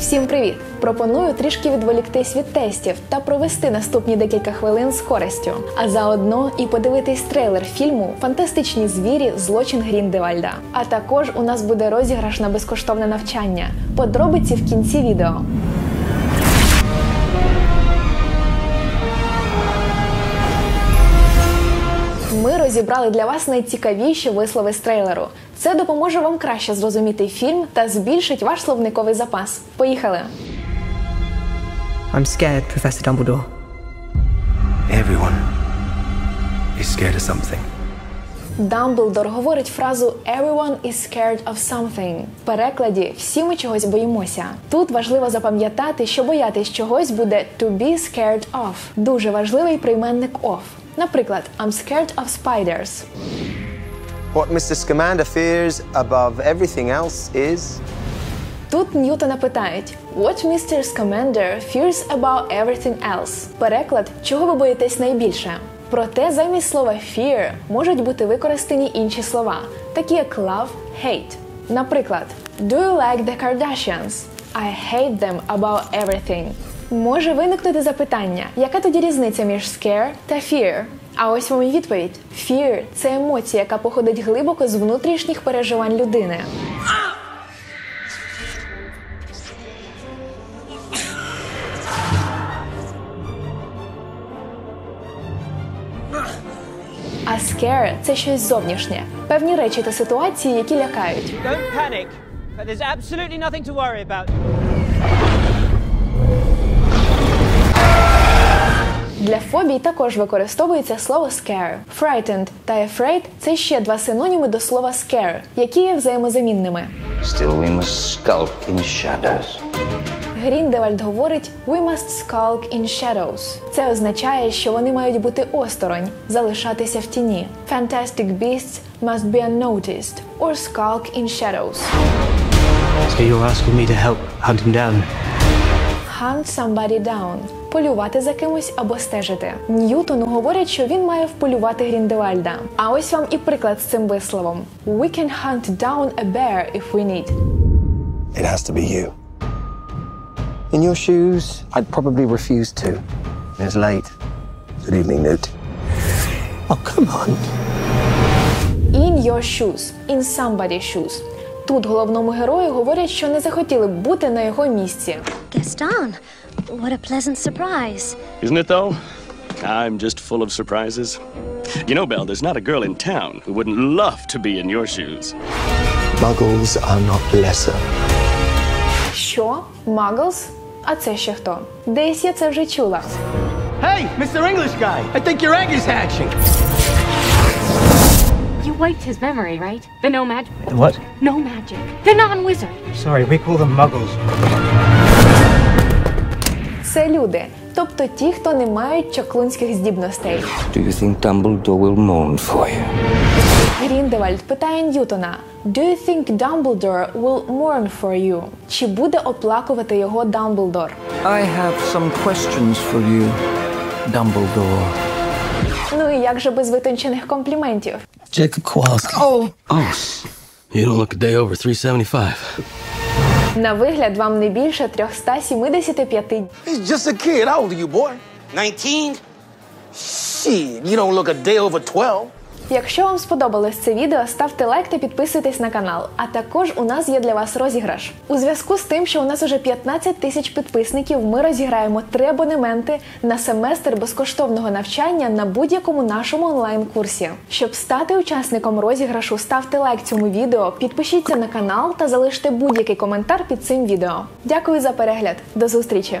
Всім привіт! Пропоную трішки відволіктись від тестів та провести наступні декілька хвилин з користю. А заодно і подивитись трейлер фільму Фантастичні звірі. Злочин Гріндевальда. А також у нас буде розіграш на безкоштовне навчання. Подробиці в кінці відео. Ми розібрали для вас найцікавіші вислови з трейлеру. Це допоможе вам краще зрозуміти фільм та збільшить ваш словниковий запас. Поїхали! I'm scared, Professor Dumbledore. Everyone is scared of something. Дамблдор говорить фразу «Everyone is scared of something». В перекладі «Всі ми чогось боїмося». Тут важливо запам'ятати, що боятись чогось буде «to be scared of». Дуже важливий прийменник «of». Наприклад, «I'm scared of spiders». What Mr. Scamander fears above everything else is. Тут Ньютона питають What Mr. Scamander fears about everything else? Переклад чого ви боїтесь найбільше? Проте замість слова fear можуть бути використані інші слова, такі як love, hate. Наприклад, Do you like the Kardashians? I hate them about everything. Може виникнути запитання, яка тоді різниця між scare та fear? А ось вам і відповідь: Fear – це емоція, яка походить глибоко з внутрішніх переживань людини. А scare – це щось зовнішнє, певні речі та ситуації, які лякають. Don't panic, there's absolutely nothing to worry about. Фобій також використовується слово scare. Frightened та afraid – це ще два синоніми до слова scare, які є взаємозамінними. Still, we must skulk in shadows. Гріндевальд говорить «We must skulk in shadows». Це означає, що вони мають бути осторонь, залишатися в тіні. Fantastic beasts must be unnoticed or skulk in shadows. So you're asking me to help hunt him down? Hunt somebody down – полювати за кимось або стежити. Ньютону говорять, що він має вполювати Гріндевальда. А ось вам і приклад з цим висловом: We can hunt down a bear if we need. It has to be you. In your shoes, I'd probably refuse to. It's late. Good evening, Newt. Oh, come on. In your shoes, in somebody's shoes. Тут головному герою говорять, що не захотіли б бути на його місці. Gaston, what a pleasant surprise. Isn't it, though? I'm just full of surprises. You know, Belle, there's not a girl in town who wouldn't love to be in your shoes. Muggles are not lesser. Що? Muggles? А це ще хто? Десь я це вже чула. Hey, Mr. English guy, I think your egg is hatching. You wiped his memory, right? The no magic. The what? No magic. The non-wizard. Sorry, we call them muggles. Це люди, тобто ті, хто не мають чаклунських здібностей. Do you think Dumbledore will mourn for you? Гріндевальд питає Ньютона: Do you think Dumbledore will mourn for you? Чи буде оплакувати його Дамблдор? I have some questions for you, Dumbledore. Ну і як же без витончених компліментів? Jacob Kowalski. Oh, Oh, you don't look a day over 375. На вигляд вам не більше 375 днів. He's just a kid. How old are you, boy? 19? Shit, you don't look a day over 12. Якщо вам сподобалось це відео, ставте лайк та підписуйтесь на канал. А також у нас є для вас розіграш. У зв'язку з тим, що у нас уже 15 тисяч підписників, ми розіграємо три абонементи на семестр безкоштовного навчання на будь-якому нашому онлайн-курсі. Щоб стати учасником розіграшу, ставте лайк цьому відео, підпишіться на канал та залиште будь-який коментар під цим відео. Дякую за перегляд. До зустрічі!